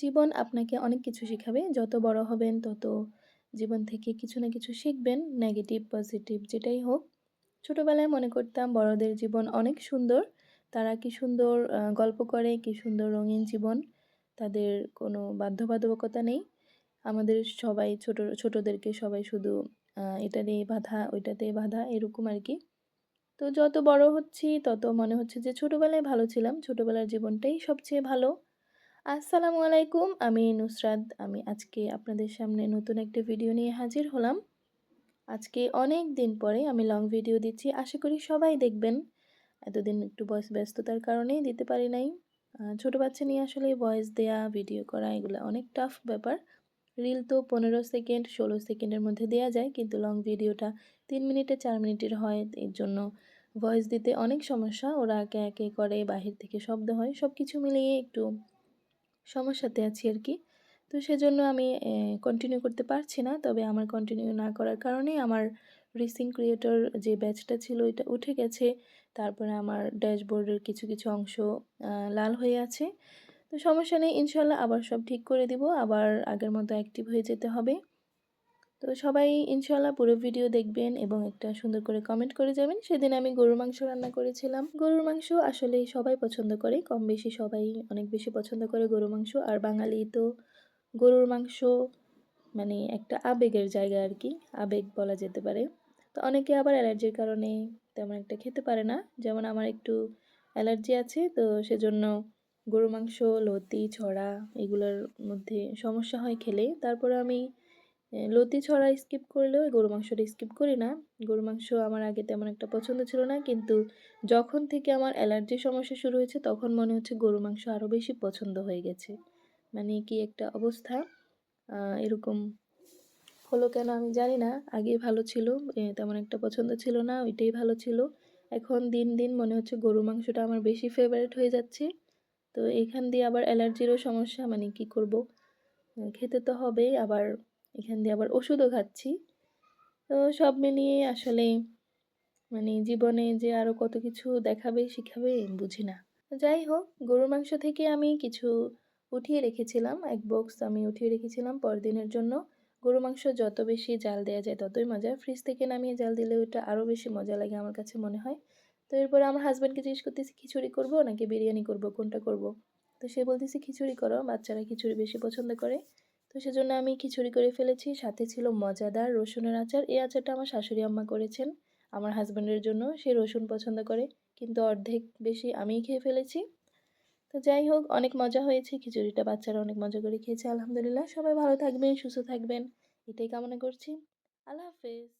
জীবন আপনাকে অনেক কিছু শেখাবে। যত বড় হবেন তত জীবন থেকে কিছু না কিছু শিখবেন। নেগেটিভ, পজিটিভ যেটাই হোক। ছোটোবেলায় মনে করতাম বড়দের জীবন অনেক সুন্দর। তারা কি সুন্দর গল্প করে, কি সুন্দর রঙিন জীবন। তাদের কোনো বাধ্যবাধকতা নেই। আমাদের সবাই ছোট ছোটদেরকে সবাই শুধু আ এটা দিয়ে বাঁধা, ওইটাতে বাঁধা এরকম আর কি তো যত বড় হচ্ছি তত মনে হচ্ছে যে ছোটোবেলায় ভালো ছিলাম। ছোটোবেলার জীবনটাই সবচেয়ে ভালো। আসসালামু আলাইকুম আমি নুসরাত, আমি আজকে আপনাদের সামনে নতুন একটা ভিডিও নিয়ে হাজির হলাম। আজকে অনেক দিন পরে আমি লং ভিডিও দিচ্ছি, আশা করি সবাই দেখবেন। এতদিন একটু বয়স ব্যস্ততার কারণেই দিতে পারি নাই। ছোট বাচ্চা নিয়ে আসলে ভয়েস দেয়া, ভিডিও করা, এগুলো অনেক টাফ ব্যাপার। রিল তো পনেরো সেকেন্ড, ষোলো সেকেন্ডের মধ্যে দেয়া যায়, কিন্তু লং ভিডিওটা তিন মিনিটে, চার মিনিটের হয়। এর জন্য ভয়েস দিতে অনেক সমস্যা, ওরা একে একে করে, বাহির থেকে শব্দ হয় সব কিছু মিলিয়ে একটু সমস্যাতে আছি আর কি। তো সেজন্য আমি কন্টিনিউ করতে পারছি না। তবে আমার কন্টিনিউ না করার কারণে আমার রিসিং ক্রিয়েটর যে ব্যাচটা ছিল ওইটা উঠে গেছে। তারপরে আমার ড্যাশবোর্ডের কিছু কিছু অংশ লাল হয়ে আছে। তো সমস্যা নেই, ইনশাল্লাহ আবার সব ঠিক করে দিব। আবার আগের মতো অ্যাক্টিভ হয়ে যেতে হবে। তো সবাই ইনশাল্লাহ পুরো ভিডিও দেখবেন এবং একটা সুন্দর করে কমেন্ট করে যাবেন। সেদিন আমি গরুর মাংস রান্না করেছিলাম। গরুর মাংস আসলে সবাই পছন্দ করে, কম বেশি সবাই অনেক বেশি পছন্দ করে গরুর মাংস। আর বাঙালি তো গরুর মাংস মানে একটা আবেগের জায়গা আর কি, আবেগ বলা যেতে পারে। তো অনেকে আবার অ্যালার্জির কারণে তেমন একটা খেতে পারে না। যেমন আমার একটু অ্যালার্জি আছে, তো সেজন্য গরু মাংস, লতি, ছড়া এগুলোর মধ্যে সমস্যা হয় খেলে। তারপরে আমি লতি ছড়া স্কিপ করলেও গরু মাংসটা স্কিপ করি না। গরু মাংস আমার আগে তেমন একটা পছন্দ ছিল না, কিন্তু যখন থেকে আমার অ্যালার্জির সমস্যা শুরু হয়েছে, তখন মনে হচ্ছে গরু মাংস আরও বেশি পছন্দ হয়ে গেছে। মানে কি একটা অবস্থা। এরকম হলো কেন আমি জানি না। আগে ভালো ছিল তেমন একটা পছন্দ ছিল না, ওইটাই ভালো ছিল। এখন দিন দিন মনে হচ্ছে গরু মাংসটা আমার বেশি ফেভারিট হয়ে যাচ্ছে। তো এখান দিয়ে আবার অ্যালার্জিরও সমস্যা মানে কি করব? খেতে তো হবে আবার এখান দিয়ে আবার ওষুধও খাচ্ছি। তো সব মিলিয়ে আসলে মানে জীবনে যে আরও কত কিছু দেখাবে, শিখাবে বুঝি না। যাই হোক, গরুর মাংস থেকে আমি কিছু উঠিয়ে রেখেছিলাম, এক বক্স আমি উঠিয়ে রেখেছিলাম পরদিনের জন্য। গরু মাংস যত বেশি জাল দেওয়া যায় ততই মজা ফ্রিজ থেকে নামিয়ে জাল দিলে ওটা আরও বেশি মজা লাগে আমার কাছে মনে হয়। তো এরপরে আমার হাজব্যান্ডকে জিজ্ঞেস করতেছি, খিচুড়ি করব নাকি বিরিয়ানি করব? কোনটা করব? তো সে বলতেছি, খিচুড়ি করো, বাচ্চারা খিচুড়ি বেশি পছন্দ করে। তো সেজন্য আমি খিচুড়ি করে ফেলেছি। সাথে ছিল মজাদার রসুনের আচার। এই আচারটা আমার শাশুড়ি আম্মা করেছেন। আমার হাজব্যান্ডের জন্য সে রসুন পছন্দ করে, কিন্তু অর্ধেক বেশি আমিই খেয়ে ফেলেছি। তো যাই হোক, অনেক মজা হয়েছে। খিচুড়িটা বাচ্চারা অনেক মজা করে খেয়েছে। আলহামদুলিল্লাহ, সবাই ভালো থাকবেন, সুস্থ থাকবেন। এটাই কামনা করছি। আল্লাহ হাফেজ।